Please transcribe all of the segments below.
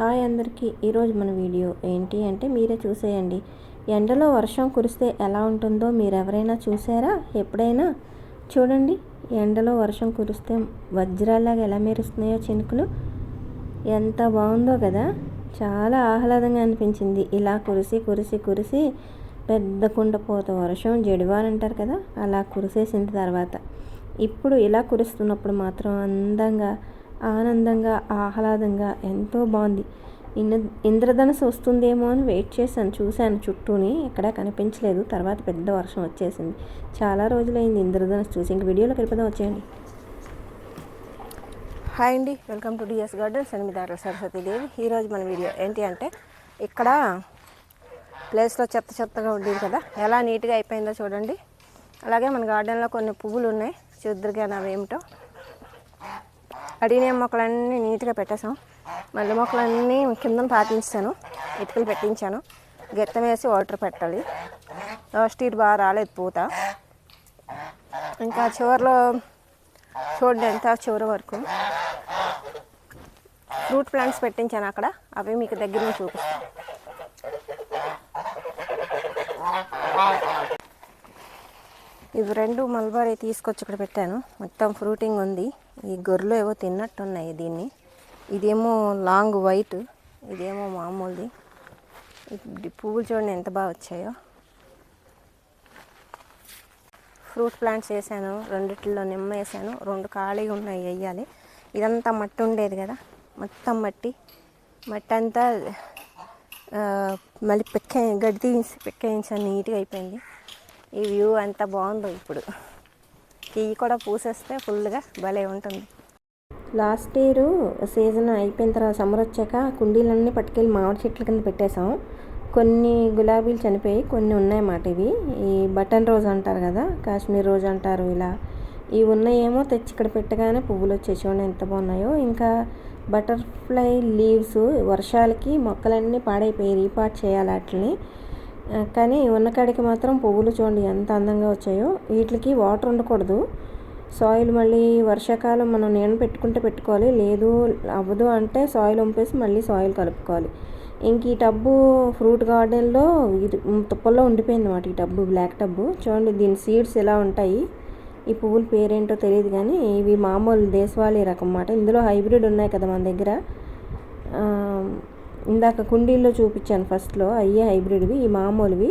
Hi అందరికీ. ఈరోజు మన వీడియో ఏంటి అంటే మీరే చూసేయండి. ఎండలో వర్షం కురిస్తే ఎలా ఉంటుందో మీరు ఎవరైనా చూసారా? ఎప్పుడైనా? చూడండి ఎండలో వర్షం కురిస్తే వజ్రాల్లాగా ఎలా మెరుస్తున్నాయో చినుకులు. ఎంత బాగుందో కదా? చాలా ఆహ్లాదంగా అనిపించింది. ఇలా కురిసి కురిసి కురిసి పెద్ద కుండపోత వర్షం జడివాలంటారు కదా? అలా కురిసేసిన తర్వాత. ఇప్పుడు ఇలా కురుస్తున్నప్పుడు మాత్రం అందంగా ఆనందంగా ఆహ్లాదంగా ఎంతో బాగుంది. ఇంద్ర ఇంద్రధనుసు వస్తుందేమో అని వెయిట్ చేశాను చూశాను. చుట్టూని ఎక్కడా కనిపించలేదు. తర్వాత పెద్ద వర్షం వచ్చేసింది. చాలా రోజులైంది ఇంద్రధనుసు చూసి. ఇంక వీడియోలోకి వెళ్ళిపోదాం వచ్చేయండి. హాయ్ అండి. Welcome to DS gardens. And మీ దాంట్లో సరస్వతీదేవి ఈరోజు మన వీడియో ఏంటి అంటే ఇక్కడ ప్లేస్లో చెత్త చెత్తగా ఉండేది కదా. ఎలా నీట్గా అయిపోయిందో చూడండి. అలాగే మన గార్డెన్లో కొన్ని పువ్వులు ఉన్నాయి చూద్దరుగా అవి ఏమిటో అడిగిన మొక్కలన్నీ నీట్గా పెట్టేసాం మల్లె మొక్కలన్నీ కింద పాటించాను ఇటుకలు పెట్టించాను. గెత్తం వేసి వాటర్ పెట్టాలి. లాస్ట్ ఇయర్ బాగా రాలేదు పూత. ఇంకా చివరిలో చూడండి ఎంత చివరి వరకు. ఫ్రూట్ ప్లాంట్స్ పెట్టించాను అక్కడ. అవి మీకు దగ్గర నుంచి చూపిస్తాను ఇవి రెండు మల్బరీ తీసుకొచ్చి ఇక్కడ పెట్టాను. మొత్తం ఫ్రూటింగ్ ఉంది. ఈ గొర్రెలు ఏవో తిన్నట్టున్నాయి దీన్ని. ఇదేమో లాంగ్ వైట్ ఇదేమో మామూలుది. ఇప్పుడు పువ్వులు చూడండి ఎంత బాగా వచ్చాయో. ఫ్రూట్ ప్లాంట్స్ వేసాను రెండిట్లో నిమ్మ వేసాను రెండు ఖాళీగా ఉన్నాయి వేయాలి. ఇదంతా మట్టి ఉండేది కదా మొత్తం మట్టి. మట్టి అంతా మళ్ళీ పెక్క గడ్డి తీసి పెక్కేయించాను నీట్గా అయిపోయింది. ఈ వ్యూ అంతా బాగుందో ఇప్పుడు. ఇవి కూడా పూసేస్తే ఫుల్గా భలే ఉంటుంది. లాస్ట్ ఇయర్ సీజన్ అయిపోయిన తర్వాత సమ్మర్ వచ్చాక కుండీలన్నీ పట్టుకెళ్ళి మామిడి చెట్ల కింద పెట్టేశాం. కొన్ని గులాబీలు చనిపోయి కొన్ని ఉన్నాయన్నమాట ఇవి. ఈ బటన్ రోజ్ అంటారు కదా కాశ్మీర్ రోజ్ అంటారు ఇలా. ఇవి ఉన్నాయేమో తెచ్చి ఇక్కడ పెట్టగానే పువ్వులు వచ్చేసి చూడండి ఎంత బాగున్నాయో. ఇంకా బటర్ఫ్లై లీవ్స్ వర్షాలకి మొక్కలన్నీ పాడైపోయి రీపాట్ చేయాలి వాటిని. కానీ ఉన్న కాడికి మాత్రం పువ్వులు చూడండి ఎంత అందంగా వచ్చాయో. వీటికి వాటర్ ఉండకూడదు. సాయిల్ మళ్ళీ వర్షాకాలం మనం నేను పెట్టుకుంటే పెట్టుకోవాలి. లేదు అవ్వదు అంటే సాయిల్ వంపేసి మళ్ళీ సాయిల్ కలుపుకోవాలి. ఇంక ఈ టబ్బు ఫ్రూట్ గార్డెన్లో ఇది తుప్పల్లో ఉండిపోయింది అనమాట ఈ టబ్బు బ్లాక్ టబ్బు. చూడండి దీని సీడ్స్ ఎలా ఉంటాయి. ఈ పువ్వుల పేరేంటో తెలియదు కానీ ఇవి మామూలు దేశవాళీ రకం అన్నమాట. ఇందులో హైబ్రిడ్ ఉన్నాయి కదా మన దగ్గర. ఇందాక కుండీల్లో చూపించాను ఫస్ట్లో అయ్యే హైబ్రిడ్వి ఈ మామూలువి.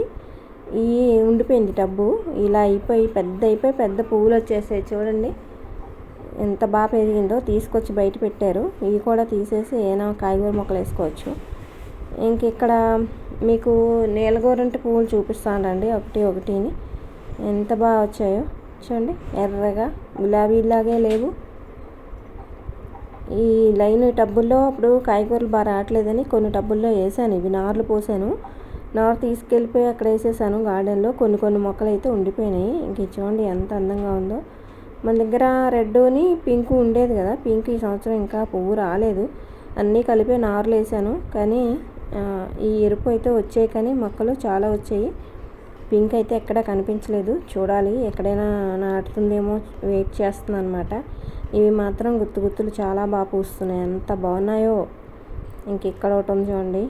ఈ ఉండిపోయింది టబ్బు. ఇలా అయిపోయి పెద్ద అయిపోయి పెద్ద పువ్వులు వచ్చేసాయి చూడండి. ఎంత బాగా పెరిగిందో తీసుకొచ్చి బయట పెట్టారు. ఇవి కూడా తీసేసి ఏమైనా కాయగూర మొక్కలు వేసుకోవచ్చు. ఇంక ఇక్కడ మీకు నీలగోరంటి పువ్వులు చూపిస్తానండి ఒకటి ఒకటిని. ఎంత బాగా వచ్చాయో చూడండి. ఎర్రగా గులాబీలాగే లేవు. ఈ లైన్ టబ్బుల్లో అప్పుడు కాయగూరలు బాగా రావట్లేదని కొన్ని టబ్బుల్లో వేసాను. ఇవి నార్లు పోసాను. నారు తీసుకెళ్ళిపోయి అక్కడ వేసేసాను. గార్డెన్లో కొన్ని కొన్ని మొక్కలు అయితే ఉండిపోయినాయి. ఇంక చూడండి ఎంత అందంగా ఉందో. మన దగ్గర రెడ్ని పింక్ ఉండేది కదా. పింక్ ఈ సంవత్సరం ఇంకా పువ్వు రాలేదు. అన్నీ కలిపి నారులు వేసాను. కానీ ఈ ఎరుపు అయితే వచ్చాయి కానీ మొక్కలు చాలా వచ్చాయి. పింక్ అయితే ఎక్కడ కనిపించలేదు. చూడాలి ఎక్కడైనా నాటుతుందేమో వెయిట్ చేస్తుంది అనమాట ఇవి మాత్రం గుత్తు గుత్తులు చాలా బాగా పూస్తున్నాయి. ఎంత బాగున్నాయో. ఇంక ఇక్కడ ఒకటి ఉంది చూడండి.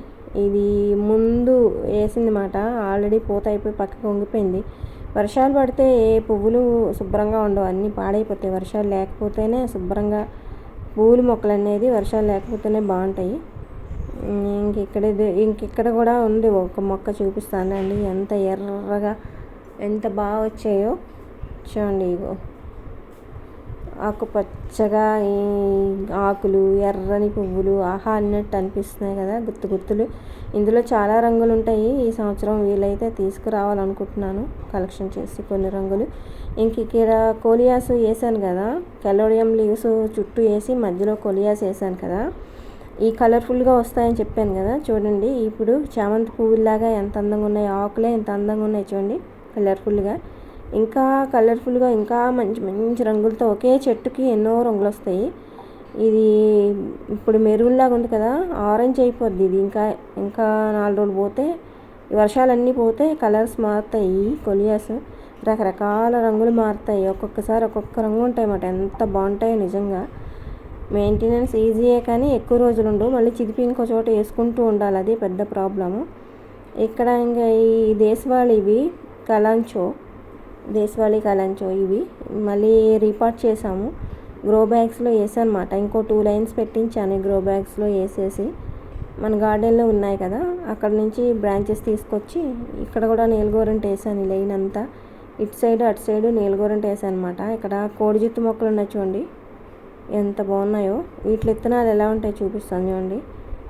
ఇది ముందు వేసింది మాట. ఆల్రెడీ పూత అయిపోయి పక్కకు వంగిపోయింది. వర్షాలు పడితే ఏ పువ్వులు శుభ్రంగా ఉండవు. అన్నీ పాడైపోతాయి. వర్షాలు లేకపోతేనే శుభ్రంగా పువ్వుల మొక్కలు అనేది వర్షాలు లేకపోతేనే బాగుంటాయి. ఇంకెక్కడ ఇంకిక్కడ కూడా ఉంది. ఒక మొక్క చూపిస్తానండి. ఎంత ఎర్రగా ఎంత బాగా వచ్చాయో చూడండి ఇగో. ఆకుపచ్చగా ఈ ఆకులు ఎర్రని పువ్వులు ఆహా అన్నట్టు అనిపిస్తున్నాయి కదా గుత్తు గుత్తులు. ఇందులో చాలా రంగులు ఉంటాయి. ఈ సంవత్సరం వీలైతే తీసుకురావాలనుకుంటున్నాను. కలెక్షన్ చేసి కొన్ని రంగులు. ఇంక ఇక్కడ కోలియాస్ వేసాను కదా. కెలోడియం లీవ్స్ చుట్టూ వేసి మధ్యలో కోలియాస్ వేసాను కదా. ఈ కలర్ఫుల్గా వస్తాయని చెప్పాను కదా చూడండి. ఇప్పుడు చామంతి పువ్వులాగా ఎంత అందంగా ఉన్నాయి ఆకులే ఎంత అందంగా ఉన్నాయి చూడండి కలర్ఫుల్గా. ఇంకా కలర్ఫుల్గా ఇంకా మంచి మంచి రంగులతో ఒకే చెట్టుకి ఎన్నో రంగులు వస్తాయి. ఇది ఇప్పుడు మెరూన్లాగా ఉంది కదా ఆరెంజ్ అయిపోద్ది ఇది. ఇంకా ఇంకా నాలుగు రోజులు పోతే వర్షాలన్నీ పోతే కలర్స్ మారుతాయి కొలియాస్. రకరకాల రంగులు మారుతాయి. ఒక్కొక్కసారి ఒక్కొక్క రంగు ఉంటాయి అన్నమాట ఎంత బాగుంటాయో నిజంగా. మెయింటెనెన్స్ ఈజీయే కానీ ఎక్కువ రోజులు ఉండవు. మళ్ళీ చిదిపి ఇంకో చోట వేసుకుంటూ ఉండాలి. అది పెద్ద ప్రాబ్లము. ఇక్కడ ఇంకా ఈ దేశవాళి ఇవి కలాంచో దేశవాళీ కలాంచో ఇవి. మళ్ళీ రీపార్ట్ చేసాము గ్రో బ్యాగ్స్లో వేసానమాట. ఇంకో టూ లైన్స్ పెట్టించాను గ్రో బ్యాగ్స్లో వేసేసి. మన గార్డెన్లో ఉన్నాయి కదా. అక్కడ నుంచి బ్రాంచెస్ తీసుకొచ్చి ఇక్కడ కూడా నీలగోరంట వేసాను ఈ లైన్ అంతా. ఇటు సైడ్ అటు సైడ్ నీలగోరంట వేసాను అనమాట ఇక్కడ కోడిజుత్తు మొక్కలు ఉన్నాయి చూడండి. ఎంత బాగున్నాయో. వీటి విత్తనాలు ఎలా ఉంటాయో చూపిస్తాను చూడండి.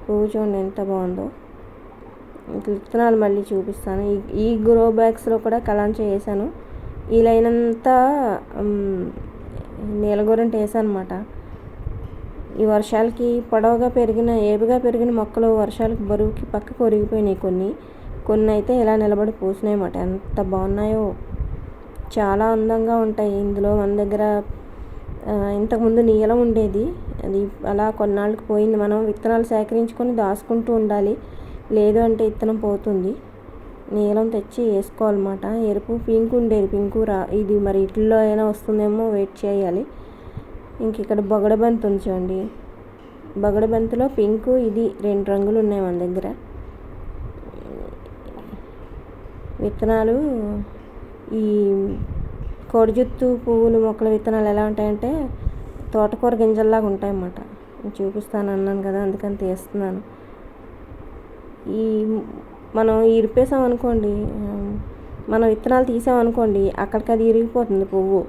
పువ్వు చూడండి ఎంత బాగుందో. ఇట్లా విత్తనాలు మళ్ళీ చూపిస్తాను. ఈ ఈ గ్రో బ్యాగ్స్లో కూడా కలాంచో వేసాను. ఈ లైన్ అంతా నీలగోరంట వేసాను అనమాట ఈ వర్షాలకి పొడవుగా పెరిగిన ఏపుగా పెరిగిన మొక్కలు వర్షాలకు బరువుకి పక్కకు ఒరిగిపోయినాయి కొన్ని. కొన్ని అయితే ఇలా నిలబడి పూసినాయి అన్నమాట. ఎంత బాగున్నాయో. చాలా అందంగా ఉంటాయి. ఇందులో మన దగ్గర ఇంతకుముందు నీలం ఉండేది. అది అలా కొన్నాళ్ళకి పోయింది. మనం విత్తనాలు సేకరించుకొని దాచుకుంటూ ఉండాలి. లేదు అంటే విత్తనం పోతుంది. నీలం తెచ్చి వేసుకోవాలన్నమాట. ఎరుపు పింక్ ఉండేది. పింకు రా ఇది మరి ఇట్లో అయినా వస్తుందేమో వెయిట్ చేయాలి. ఇంక ఇక్కడ బొగడబంతి ఉంది చూడండి. బొగడబంతిలో పింక్ ఇది రెండు రంగులు ఉన్నాయి మన దగ్గర. విత్తనాలు ఈ కోడిజుత్తు పువ్వులు మొక్కల విత్తనాలు ఎలా ఉంటాయంటే తోటకూర గింజల్లాగా ఉంటాయన్నమాట. చూపిస్తాను అన్నాను కదా అందుకని తీస్తున్నాను. ఈ మనం ఇరిపేసాం అనుకోండి మనం విత్తనాలు తీసామనుకోండి అక్కడికి అది ఇరిగిపోతుంది పువ్వు.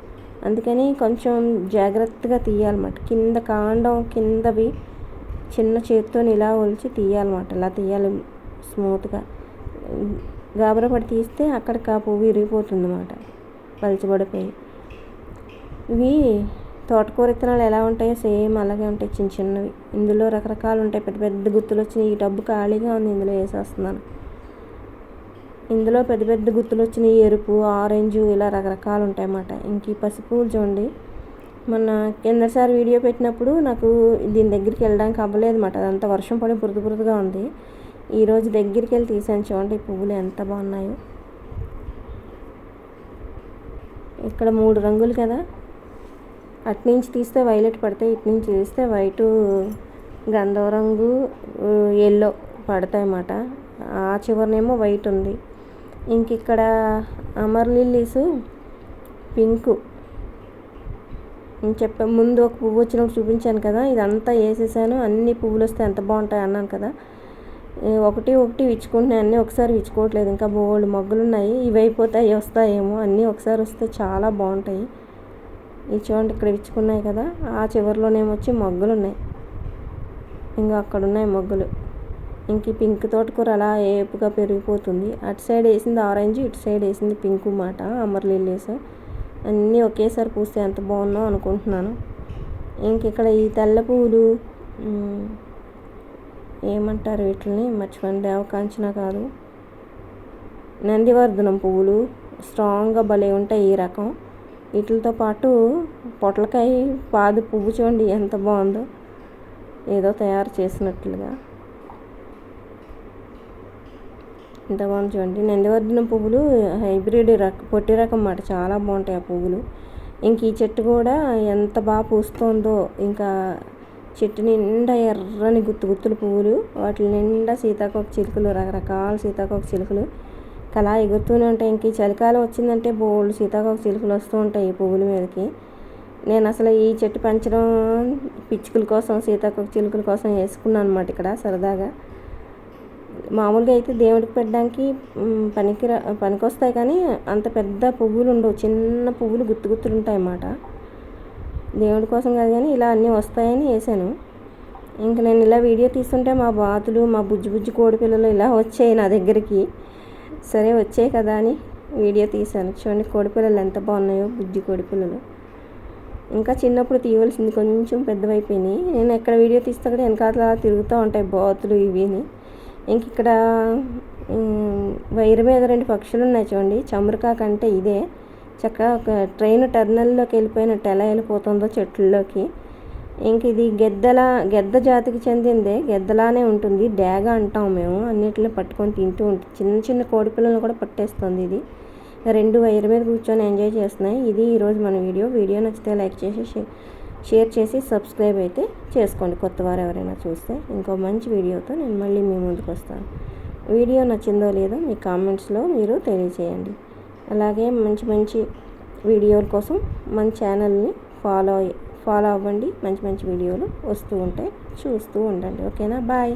అందుకని కొంచెం జాగ్రత్తగా తీయాలన్నమాట. కింద కాండం కిందవి చిన్న చేతితో ఇలా ఒలిచి తీయాలన్నమాట. ఇలా తీయాలి స్మూత్గా. గాబరా పడి తీస్తే అక్కడికి ఆ పువ్వు ఇరిగిపోతుంది అన్నమాట పలిచబడిపోయి ఇవి తోటకూర విత్తనాలు ఎలా ఉంటాయో సేమ్ అలాగే ఉంటాయి చిన్న చిన్నవి. ఇందులో రకరకాలు ఉంటాయి. పెద్ద పెద్ద గుత్తులు వచ్చినాయి ఈ డబ్బు ఖాళీగా ఉంది. ఇందులో వేసేస్తున్నాను. ఇందులో పెద్ద పెద్ద గుత్తులు వచ్చినాయి ఎరుపు ఆరెంజ్ ఇలా రకరకాలు ఉంటాయి అన్నమాట ఇంక ఈ పసుపు చూడండి. మొన్న కిందసారి వీడియో పెట్టినప్పుడు నాకు దీని దగ్గరికి వెళ్ళడానికి అవ్వలేదు అనమాట అదంతా వర్షం పడి బురద బురదగా ఉంది. ఈరోజు దగ్గరికి వెళ్ళి తీసాను. చూడండి ఈ పువ్వులు ఎంత బాగున్నాయో. ఇక్కడ మూడు రంగులు కదా. అటు నుంచి తీస్తే వైలెట్ పడతాయి ఇటు నుంచి తీస్తే వైటు గంధం రంగు ఎల్లో పడతాయి అన్నమాట. ఆ చివరనేమో వైట్ ఉంది. ఇంక ఇక్కడ అమర్ లిల్లీస్ పింక్. చెప్పే ముందు ఒక పువ్వు వచ్చినప్పుడు చూపించాను కదా ఇదంతా వేసేసాను. అన్ని పువ్వులు వస్తే ఎంత బాగుంటాయి అన్నాను కదా. ఒకటి ఒకటి విచ్చుకుంటున్నాయి అన్నీ ఒకసారి విచ్చుకోవట్లేదు. ఇంకా బోల్డ్ మొగ్గలు ఉన్నాయి ఇవి అయిపోతాయి వస్తాయేమో. అన్నీ ఒకసారి వస్తే చాలా బాగుంటాయి. ఈ చూడండి ఇక్కడ విచ్చుకున్నాయి కదా. ఆ చివరిలోనేమో వచ్చి మొగ్గలు ఉన్నాయి ఇంకా అక్కడ ఉన్నాయి మొగ్గలు. ఇంక పింక్ తోటకూర అలా ఏపుగా పెరిగిపోతుంది. అటు సైడ్ వేసింది ఆరెంజ్ ఇటు సైడ్ వేసింది పింక్ మాట అమర్ లిల్లీస్. అన్నీ ఒకేసారి పూస్తే ఎంత బాగున్నావు అనుకుంటున్నాను. ఇంక ఇక్కడ ఈ తెల్ల పువ్వులు ఏమంటారు వీటిని మర్చిపోయిన దేవకాంచన కాదు. నందివర్ధనం పువ్వులు స్ట్రాంగ్గా భలే ఉంటాయి ఈ రకం. వీటితో పాటు పొట్లకాయ పాదు పువ్వు చూడండి ఎంత బాగుందో. ఏదో తయారు చేసినట్లుగా. ఎంత బాగుంది చూడండి. నందివర్ధనం పువ్వులు హైబ్రిడ్ రక పొట్టి రకం అన్నమాట. చాలా బాగుంటాయి ఆ పువ్వులు. ఇంక ఈ చెట్టు కూడా ఎంత బాగా పూస్తుందో ఇంకా చెట్టు నిండా ఎర్రని గుత్తు గుత్తులు పువ్వులు వాటి నిండా సీతాకోక చిలుకలు రకరకాల సీతాకోక చిలుకలు. అలా ఎగురుతూనే ఉంటాయి. ఇంక ఈ చలికాలం వచ్చిందంటే బోల్డ్ సీతాకోక చిలుకలు వస్తూ ఉంటాయి ఈ పువ్వుల మీదకి. నేను అసలు ఈ చెట్టు పెంచడం పిచ్చుకల కోసం సీతాకోక చిలుకల కోసం వేసుకున్నాను అనమాట ఇక్కడ సరదాగా. మామూలుగా అయితే దేవుడికి పెట్టడానికి పనికి పనికొస్తాయి కానీ అంత పెద్ద పువ్వులు ఉండవు. చిన్న పువ్వులు గుత్తు గుత్తులు ఉంటాయి అన్నమాట దేవుడి కోసం కాదు కానీ ఇలా అన్నీ వస్తాయని వేసాను ఇంక నేను ఇలా వీడియో తీస్తుంటే మా బాతులు మా బుజ్జి బుజ్జి కోడి పిల్లలు ఇలా వచ్చాయి నా దగ్గరికి. సరే వచ్చాయి కదా అని వీడియో తీశాను. చూడండి కోడి పిల్లలు ఎంత బాగున్నాయో బుజ్జి కోడి పిల్లలు. ఇంకా చిన్నప్పుడు తీయవలసింది కొంచెం పెద్దవైపోయినాయి. నేను ఎక్కడ వీడియో తీస్తే కూడా వెనకాల తిరుగుతూ ఉంటాయి బాతులు ఇవిని ఇంక ఇక్కడ వైర్ మీద రెండు పక్షులు ఉన్నాయి చూడండి. చమురుకా కంటే ఇదే. చక్కగా ఒక ట్రైన్ టర్నల్లోకి వెళ్ళిపోయినట్టు ఎలా వెళ్ళిపోతుందో చెట్లలోకి ఇంక ఇది గెద్దల గెద్ద జాతికి చెందిందే. గెద్దలానే ఉంటుంది. డేగ అంటాం మేము. అన్నిటిని పట్టుకొని తింటూ ఉంటుంది చిన్న చిన్న కోడి పిల్లలను కూడా పట్టేస్తుంది ఇది. రెండు వైర్ మీద కూర్చొని ఎంజాయ్ చేస్తున్నాయి. ఇది ఈరోజు మన వీడియో. వీడియో నచ్చితే లైక్ చేసి షేర్ చేసి సబ్స్క్రైబ్ అయితే చేసుకోండి. కొత్త వారు ఎవరైనా చూస్తే ఇంకో మంచి వీడియోతో నేను మళ్ళీ మీ ముందుకు వస్తాను. వీడియో నచ్చిందో లేదో మీ కామెంట్స్లో మీరు తెలియజేయండి అలాగే మంచి మంచి వీడియోల కోసం మన ఛానల్ని ఫాలో ఫాలో అవ్వండి. మంచి మంచి వీడియోలు వస్తూ ఉంటాయి. చూస్తూ ఉండండి. ఓకేనా? బాయ్.